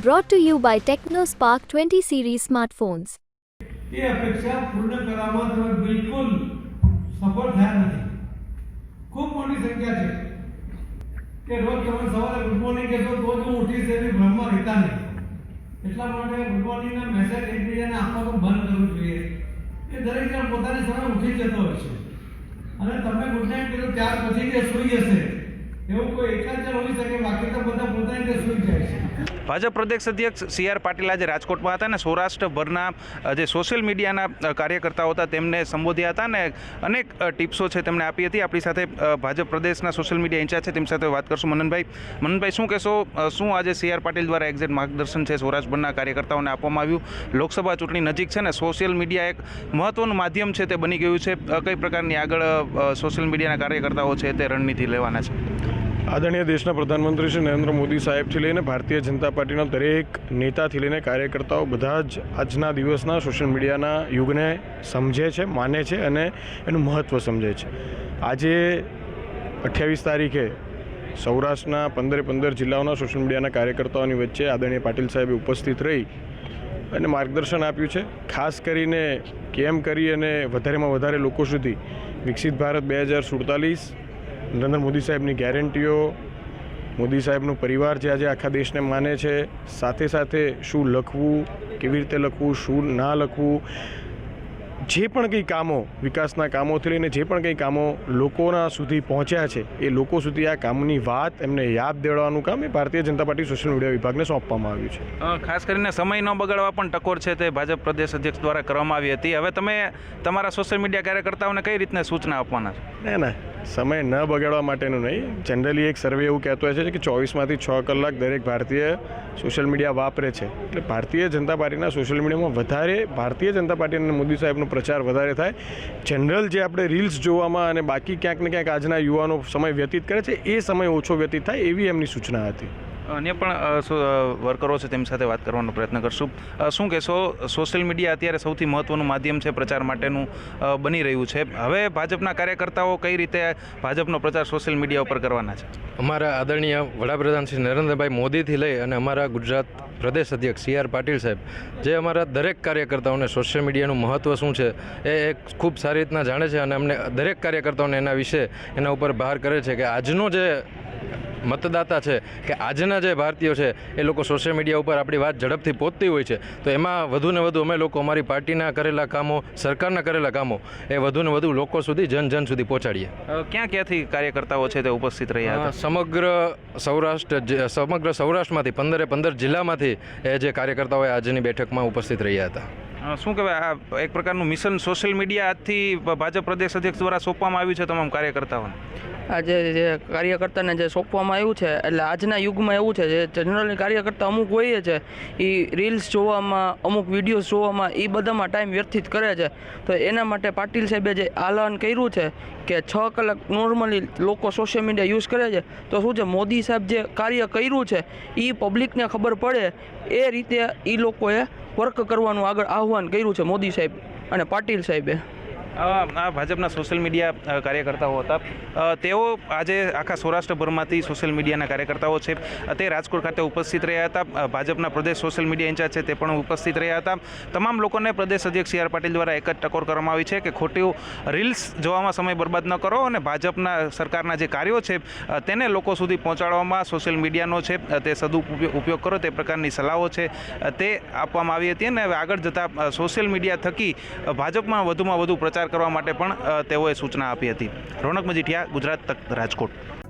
Brought to you by TechnoSpark 20 series smartphones. એ અપેક્ષા પૂર્ણ કરવામાં તમે બિલકુલ સફળ થયા નથી. ખૂબ મોટી સંખ્યા છે. કે રોજ તમે સવારે ગુડ મોર્નિંગ કહેશો તો જ હું ઉઠીશ એવી ભ્રમમાં રહેતા નહીં એટલા માટે ગુડ મોર્નિંગના મેસેજ એકબીજાને આપવાનું બંધ કરવું જોઈએ. એ દરેક જણ પોતાની સમય ઉઠી જતો હોય છે. અને તમે ગુડ નાઇટ કીધું, ત્યાર પછી જે સૂઈ જશે. ભાજપ પ્રદેશ અધ્યક્ષ સી આર પાટીલ આજે રાજકોટમાં હતા ને સૌરાષ્ટ્રભરના જે સોશિયલ મીડિયાના કાર્યકર્તાઓ હતા તેમને સંબોધ્યા હતા અને અનેક ટિપ્સો છે તેમણે આપી હતી. આપણી સાથે ભાજપ પ્રદેશના સોશિયલ મીડિયા ઇન્ચાર્જ છે તેમની સાથે વાત કરશું મનનભાઈ. મનનભાઈ, શું કહેશો? શું આજે સી આર પાટીલ દ્વારા એક્ઝેક્ટ માર્ગદર્શન છે સૌરાષ્ટ્રભરના કાર્યકર્તાઓને આપવામાં આવ્યું? લોકસભા ચૂંટણી નજીક છે ને સોશિયલ મીડિયા એક મહત્વનું માધ્યમ છે તે બની ગયું છે. કઈ પ્રકારની આગળ સોશિયલ મીડિયાના કાર્યકર્તાઓ છે તે રણનીતિ લેવાના છે? આદરણીય દેશના પ્રધાનમંત્રી શ્રી નરેન્દ્ર મોદી સાહેબથી લઈને ભારતીય જનતા પાર્ટીના દરેક નેતાથી લઈને કાર્યકર્તાઓ બધા જ આજના દિવસના સોશિયલ મીડિયાના યુગને સમજે છે, માને છે અને એનું મહત્ત્વ સમજે છે. આજે અઠ્યાવીસ તારીખે સૌરાષ્ટ્રના પંદરે પંદર જિલ્લાઓના સોશિયલ મીડિયાના કાર્યકર્તાઓની વચ્ચે આદરણીય પાટીલ સાહેબે ઉપસ્થિત રહી અને માર્ગદર્શન આપ્યું છે. ખાસ કરીને કેમ કરી અને વધારેમાં વધારે લોકો સુધી વિકસિત ભારત બે હજાર સુડતાલીસ નરેન્દ્ર મોદી સાહેબની ગેરંટીઓ મોદી સાહેબનો પરિવાર જે આજે આખા દેશને માને છે સાથે સાથે શું લખવું કેવી રીતે લખવું શું ના લખવું જે પણ કંઈ કામો વિકાસના કામોથી લઈને જે પણ કંઈ કામો લોકોના સુધી પહોંચ્યા છે એ લોકો સુધી આ કામની વાત એમને યાદ દેવડાવવાનું કામ એ Bharatiya Janata party social media વિભાગને સોંપવામાં આવ્યું છે. ખાસ કરીને સમય ન બગાડવા પણ ટકોર છે તે ભાજપ પ્રદેશ અધ્યક્ષ દ્વારા કરવામાં આવી હતી. હવે તમે તમારા સોશિયલ મીડિયા કાર્યકર્તાઓને કઈ રીતના સૂચના આપવાના છે? ના ના. સમય ન બગાડવા માટેનું નહીં. જનરલી એક સર્વે એવું કહેતો હોય છે કે ચોવીસમાંથી છ કલાક દરેક ભારતીય સોશિયલ મીડિયા વાપરે છે. એટલે ભારતીય જનતા પાર્ટીના સોશિયલ મીડિયામાં વધારે ભારતીય જનતા પાર્ટી અને મોદી સાહેબનો પ્રચાર વધારે થાય. જનરલ જે આપણે રીલ્સ જોવામાં અને બાકી ક્યાંક ને ક્યાંક આજના યુવાનો સમય વ્યતીત કરે છે, એ સમય ઓછો વ્યતીત થાય એવી એમની સૂચના હતી. અન્ય પણ વર્કરો છે તેમની સાથે વાત કરવાનો પ્રયત્ન કરશું. શું કહેશો, સોશિયલ મીડિયા અત્યારે સૌથી મહત્વનું માધ્યમ છે પ્રચાર માટેનું બની રહ્યું છે. હવે ભાજપના કાર્યકર્તાઓ કઈ રીતે ભાજપનો પ્રચાર સોશિયલ મીડિયા ઉપર કરવાના છે? અમારા આદરણીય વડાપ્રધાન શ્રી નરેન્દ્રભાઈ મોદીથી લઈ અને અમારા ગુજરાત પ્રદેશ અધ્યક્ષ સી આર પાટીલ સાહેબ, જે અમારા દરેક કાર્યકર્તાઓને સોશિયલ મીડિયાનું મહત્ત્વ શું છે એ એક ખૂબ સારી રીતના જાણે છે અને અમને દરેક કાર્યકર્તાઓને એના વિશે, એના ઉપર ભાર કરે છે કે આજનો જે મતદાતા છે કે આજના જે ભારતીયો છે એ લોકો સોશિયલ મીડિયા ઉપર આપણી વાત ઝડપથી પહોંચતી હોય છે. તો એમાં વધુ ને વધુ અમે લોકો અમારી પાર્ટીના કરેલા કામો સરકારના કરેલા કામો એ વધુ ને વધુ લોકો સુધી જન જન સુધી પહોંચાડીએ. ક્યાં ક્યાંથી કાર્યકર્તાઓ છે તે ઉપસ્થિત રહ્યા હતા? સમગ્ર સૌરાષ્ટ્ર સમગ્ર સૌરાષ્ટ્રમાંથી પંદરે પંદર જિલ્લામાંથી એ જે કાર્યકર્તાઓ આજની બેઠકમાં ઉપસ્થિત રહ્યા હતા. શું કહેવાય, આ એક પ્રકારનું મિશન સોશિયલ મીડિયા આજથી ભાજપ પ્રદેશ અધ્યક્ષ દ્વારા સોંપવામાં આવ્યું છે તમામ કાર્યકર્તાઓને? આજે જે કાર્યકર્તાને જે સોંપવામાં આવ્યું છે, એટલે આજના યુગમાં એવું છે, જે જનરલી કાર્યકર્તા અમુક હોય છે એ રીલ્સ જોવામાં, અમુક વિડીયોઝ જોવામાં એ બધામાં ટાઈમ વ્યર્થિત કરે છે. તો એના માટે પાટીલ સાહેબે જે આહ્વાન કર્યું છે કે છ કલાક નોર્મલી લોકો સોશિયલ મીડિયા યુઝ કરે છે, તો શું છે, મોદી સાહેબ જે કાર્ય કર્યું છે એ પબ્લિકને ખબર પડે, એ રીતે એ લોકોએ વર્ક કરવાનું આગળ આહવાન કર્યું છે મોદી સાહેબ અને પાટીલ સાહેબે. આ ભાજપના સોશિયલ મીડિયા કાર્યકર્તાઓ હતા. તેઓ આજે આખા સૌરાષ્ટ્રભરમાંથી સોશિયલ મીડિયાના કાર્યકર્તાઓ છે. તે રાજકોટ ખાતે ઉપસ્થિત રહ્યા હતા. ભાજપના પ્રદેશ સોશિયલ મીડિયા ઇન્ચાર્જ છે તે પણ ઉપસ્થિત રહ્યા હતા. તમામ લોકોને પ્રદેશ અધ્યક્ષ સી આર પાટીલ દ્વારા એક જ ટકોર કરવામાં આવી છે કે ખોટી રીલ્સ જોવામાં સમય બરબાદ ન કરો અને ભાજપના સરકારના જે કાર્યો છે તેને લોકો સુધી પહોંચાડવામાં સોશિયલ મીડિયાનો છે તે સદુપયોગ કરો, તે પ્રકારની સલાહો છે તે આપવામાં આવી હતી અને હવે આગળ જતાં સોશિયલ મીડિયા થકી ભાજપમાં વધુમાં વધુ પ્રચાર કરવા માટે પણ તેઓએ સૂચના આપી હતી. રોનક મજીઠિયા ગુજરાત તક રાજકોટ.